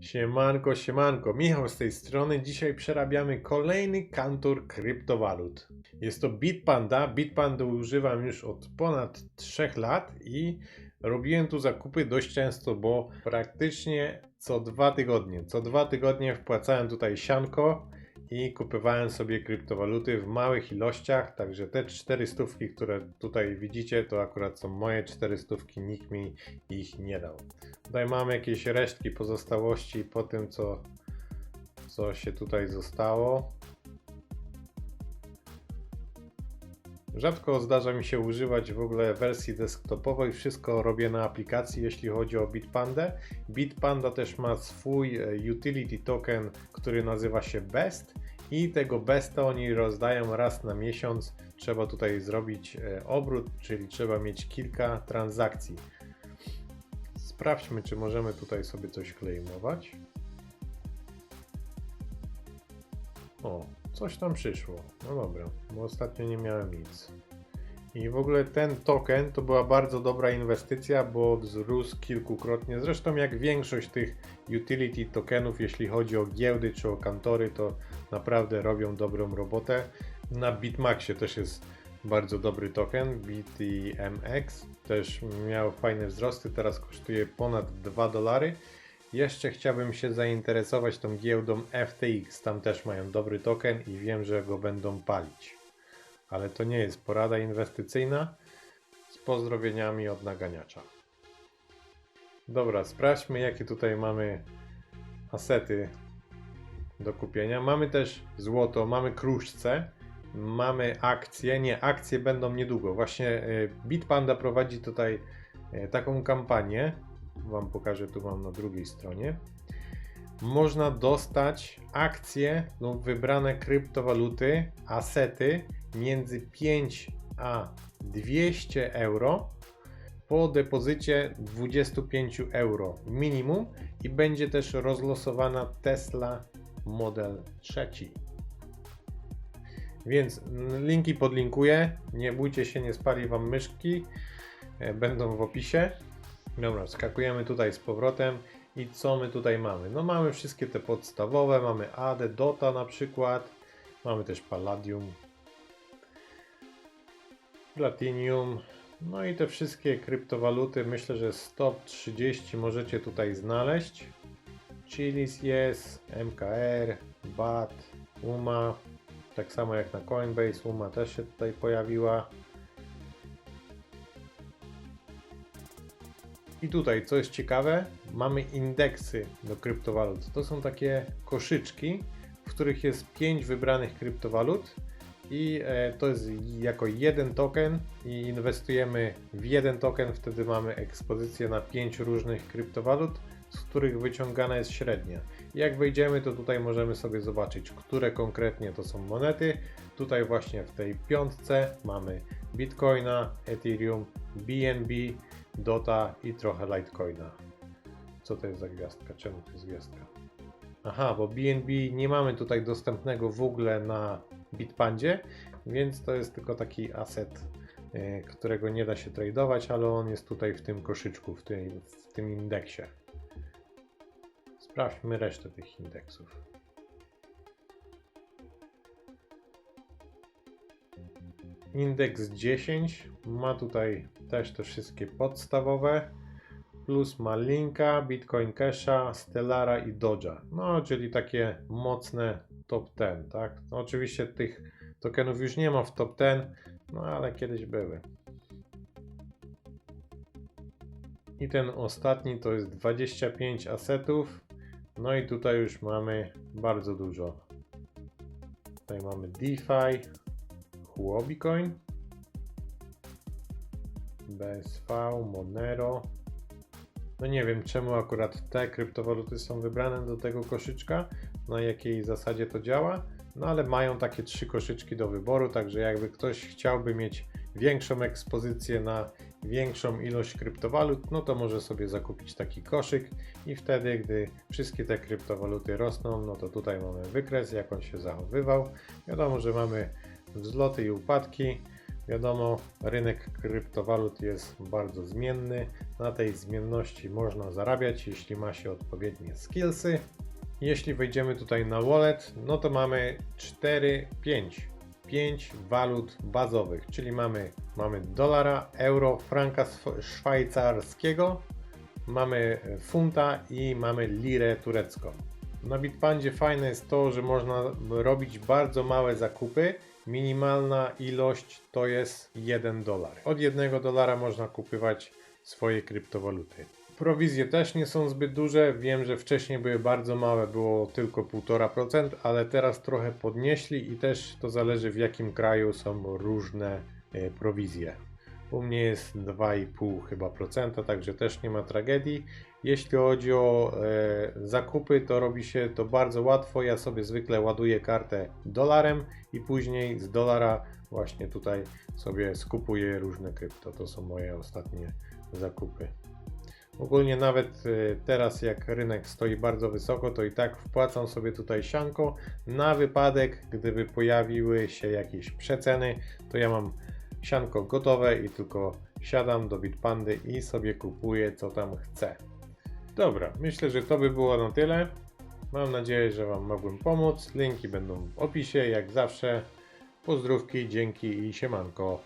Siemanko, siemanko, Michał z tej strony. Dzisiaj przerabiamy kolejny kantor kryptowalut. Jest to Bitpanda. Bitpanda używam już od ponad 3 lat i robiłem tu zakupy dość często, bo praktycznie co dwa tygodnie, co dwa tygodnie wpłacałem tutaj sianko i kupowałem sobie kryptowaluty w małych ilościach, także te 400, które tutaj widzicie, to akurat są moje 400, nikt mi ich nie dał. Tutaj mamy jakieś resztki pozostałości po tym, co, co się tutaj zostało. Rzadko zdarza mi się używać w ogóle wersji desktopowej. Wszystko robię na aplikacji, jeśli chodzi o Bitpandę. Bitpanda też ma swój e, utility token, który nazywa się Best i tego Besta oni rozdają raz na miesiąc. Trzeba tutaj zrobić e, obrót, czyli trzeba mieć kilka transakcji. Sprawdźmy, czy możemy tutaj sobie coś claimować. O, coś tam przyszło. No dobra, bo ostatnio nie miałem nic. I w ogóle ten token to była bardzo dobra inwestycja, bo wzrósł kilkukrotnie. Zresztą jak większość tych utility tokenów, jeśli chodzi o giełdy czy o kantory, to naprawdę robią dobrą robotę. Na Bitmaxie też jest bardzo dobry token, BTMX. Też miał fajne wzrosty, teraz kosztuje ponad 2 dolary. Jeszcze chciałbym się zainteresować tą giełdą FTX. Tam też mają dobry token i wiem, że go będą palić. Ale to nie jest porada inwestycyjna. Z pozdrowieniami od naganiacza. Dobra, sprawdźmy jakie tutaj mamy asety do kupienia. Mamy też złoto, mamy kruszce, mamy akcje. Nie, akcje będą niedługo. Właśnie e, Bitpanda prowadzi tutaj e, taką kampanię. Wam pokażę, tu mam na drugiej stronie. Można dostać akcje lub wybrane kryptowaluty, asety między 5 a 200 euro po depozycie 25 euro minimum i będzie też rozlosowana Tesla Model 3. Więc linki podlinkuję. Nie bójcie się, nie spali wam myszki. E, Będą w opisie. Dobra, skakujemy tutaj z powrotem. I co my tutaj mamy? No mamy wszystkie te podstawowe, mamy AD, Dota na przykład. Mamy też Palladium, Platinum. No i te wszystkie kryptowaluty, myślę, że z top 30 możecie tutaj znaleźć. Chilis jest, MKR, BAT, UMA, tak samo jak na Coinbase, UMA też się tutaj pojawiła. I tutaj, co jest ciekawe, mamy indeksy do kryptowalut. To są takie koszyczki, w których jest 5 wybranych kryptowalut i e, to jest jako jeden token i inwestujemy w jeden token, wtedy mamy ekspozycję na 5 różnych kryptowalut, z których wyciągana jest średnia. Jak wejdziemy, to tutaj możemy sobie zobaczyć, które konkretnie to są monety. Tutaj właśnie w tej piątce mamy Bitcoina, Ethereum, BNB, Dota i trochę Litecoina. Co to jest za gwiazdka? Czemu to jest gwiazdka? Aha, bo BNB nie mamy tutaj dostępnego w ogóle na Bitpandzie, więc to jest tylko taki asset, e, którego nie da się tradować, ale on jest tutaj w tym koszyczku, w tym, w tym indeksie. Sprawdźmy resztę tych indeksów. Indeks 10 ma tutaj też te wszystkie podstawowe, plus ma Linka, Bitcoin Casha, Stellara i Doja. No, czyli takie mocne top 10, tak? No, oczywiście tych tokenów już nie ma w top 10, no ale kiedyś były. I ten ostatni to jest 25 asetów. No i tutaj już mamy bardzo dużo. Tutaj mamy DeFi, Huobicoin, BSV, Monero. No nie wiem czemu akurat te kryptowaluty są wybrane do tego koszyczka, na jakiej zasadzie to działa, no ale mają takie trzy koszyczki do wyboru, także jakby ktoś chciałby mieć większą ekspozycję na większą ilość kryptowalut, no to może sobie zakupić taki koszyk i wtedy, gdy wszystkie te kryptowaluty rosną, no to tutaj mamy wykres, jak on się zachowywał. Wiadomo, że mamy wzloty i upadki. Wiadomo, rynek kryptowalut jest bardzo zmienny. Na tej zmienności można zarabiać, jeśli ma się odpowiednie skillsy. Jeśli wejdziemy tutaj na wallet, no to mamy 4, 5, 5 walut bazowych, czyli mamy, mamy dolara, euro, franka szwajcarskiego, mamy funta i mamy lirę turecką. Na Bitpandzie fajne jest to, że można robić bardzo małe zakupy. Minimalna ilość to jest 1 dolar. Od 1 dolara można kupywać swoje kryptowaluty. Prowizje też nie są zbyt duże. Wiem, że wcześniej były bardzo małe, było tylko 1,5%, ale teraz trochę podnieśli i też to zależy w jakim kraju są różne e, prowizje. U mnie jest 2,5 chyba procenta, także też nie ma tragedii. Jeśli chodzi o e, zakupy, to robi się to bardzo łatwo. Ja sobie zwykle ładuję kartę dolarem i później z dolara właśnie tutaj sobie skupuję różne krypto. To są moje ostatnie zakupy. Ogólnie nawet e, teraz jak rynek stoi bardzo wysoko, to i tak wpłacam sobie tutaj sianko na wypadek, gdyby pojawiły się jakieś przeceny, to ja mam sianko gotowe i tylko siadam do Bitpandy i sobie kupuję co tam chcę. Dobra, myślę, że to by było na tyle. Mam nadzieję, że Wam mogłem pomóc. Linki będą w opisie, jak zawsze. Pozdrówki, dzięki i siemanko.